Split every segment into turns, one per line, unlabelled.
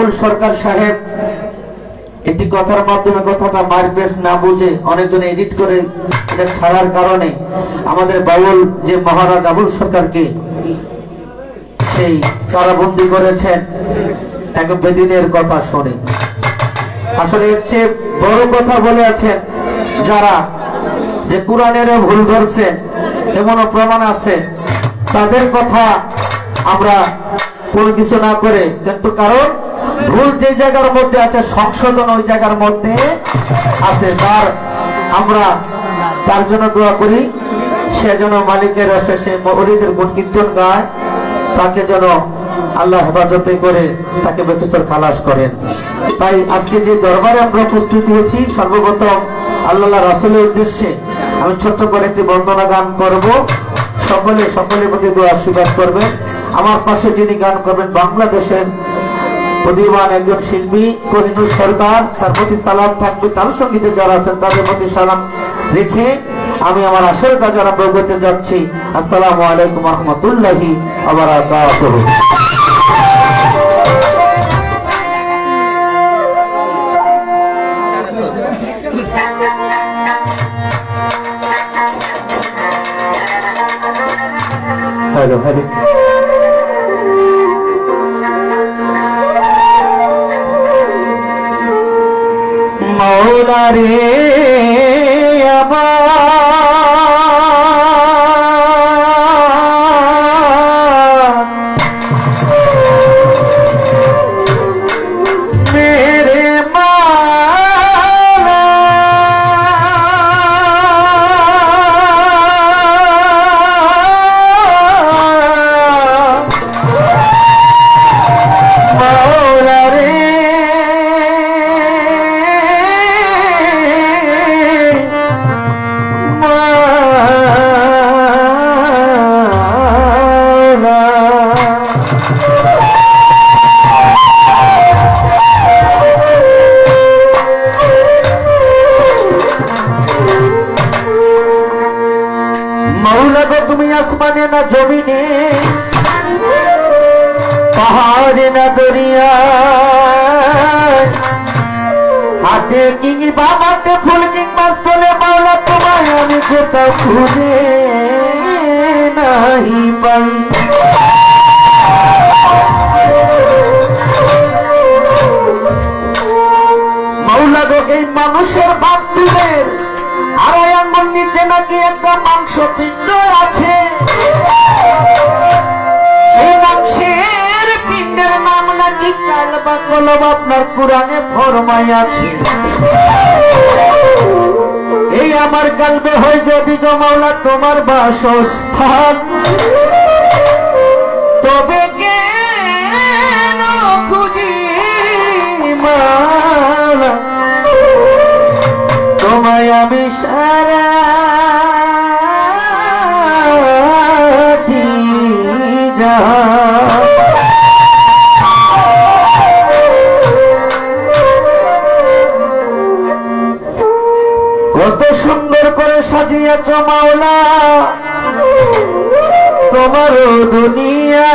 আবুল সরকার সাহেব, একটি কথার মাধ্যমে কথাটা মারপেস না বুঝে অনেকজন এডিট করে এটা ছাড়ার কারণে আমাদের বাউল যে মহারাজ আবুল সরকারকে সেই কারাবন্দি করেছেন এক বেদিনের কথা শুনে। আসলে চেয়ে বড় কথা বলে আছেন যারা যে কোরআনেরও ভুল ধরছে, এমনও প্রমাণ আছে, তাদের কথা আমরা কোনো কিছু না করে কিন্তু কারণ ভুল যে জায়গার মধ্যে আছে, সংশোধন ওই জায়গার মধ্যে আছে। তার আমরা তার জন্য দোয়া করি, সে যেন মালিকের রসে সে মরিদের গুণ কীর্তন গায়, তাকে যেন আল্লাহ হেফাজতে করে তাকে বেকিসর খালাস করেন। তাই আজকে যে দরবারে আমরা উপস্থিত হয়েছি, সর্বপ্রথম আল্লাহ রাসুলের উদ্দেশ্যে আমি ছোট্ট করে একটি বন্দনা গান করব। সকলে, সকলের প্রতি দোয়া আশীর্বাদ করবেন। আমার পাশে যিনি গান করবেন, বাংলাদেশের প্রতিবান একজন শিল্পী কোহিনুর সরকার, তার প্রতি সালাম থাকবে, তার সঙ্গীতে যারা আছেন, তাদের প্রতি সালাম রেখে আমি আমার আসল কাজ আরম্ভ করতে যাচ্ছি। আসসালামু আলাইকুম রহমতুল্লাহি আবার হ্যালো হ্যালো। মৌলা রে আমার মৌলা গো তুমি আসমানে না জমিনে, পাহাড়ে না দরিয়া হাতে কিংবা বাবাতে ফুল কিংবা স্থলে মাওলা তোমায় আমি কোথাও খুঁজে নাহি পাই। মাওলা গো এই মানুষের বাপটিদের আড়াই আঙ্গুল নিচে নাকি একটা মাংস পিণ্ড আছে? সেই মাংসের পিণ্ডের নাম নাকি কাল বা কলম আপনার পুরাণে ফরমাই আছে। এই আমার কালবে হয় যদি গো মাওলা তোমার বাসস্থান। তবে কত সুন্দর করে সাজিয়েছ মাওলা। তোমার দুনিয়া।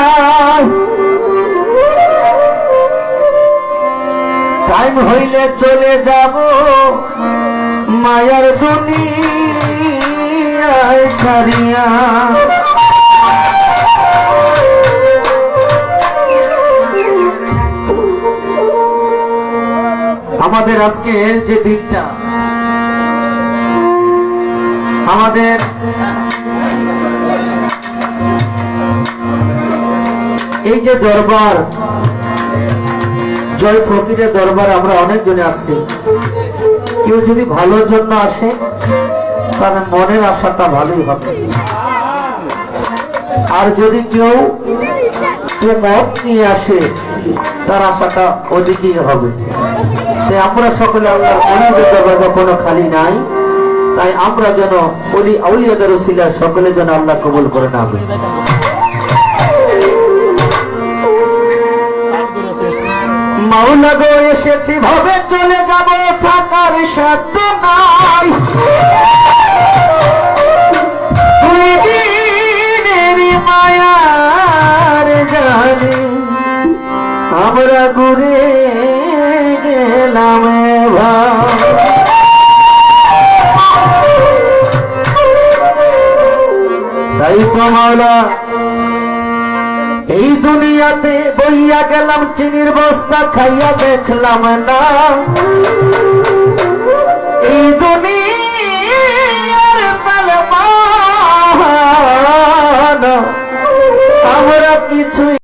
টাইম হইলে চলে যাব মায়ার দুনিয়ায় ছাড়িয়া। আমাদের আজকে যে দিকটা আমাদের এই যে দরবার, জয় ফকিরের দরবারে আমরা অনেকজনে আসছি। কেউ যদি ভালোর জন্য আসে, তাহলে মনের আশাটা ভালোই হবে। আর যদি কেউ মত নিয়ে আসে, তার আশাটা ওদিকেই হবে। তাই আমরা সকলে আল্লাহ অনাদের দরবার কোনো খালি নাই। তাই আমরা যেন অলি আউলিয়াদের ওসিলা সকলে যেন আল্লাহ কবুল করে না মাওলা গো, এসেছি ভাবে চলে যাব থাকার সাধ্য নাই। আমরা ঘুরে গেলাম ভাই এই দুনিয়াতে বইয়া গেলাম চিনির বস্তা খাইয়া দেখলাম না।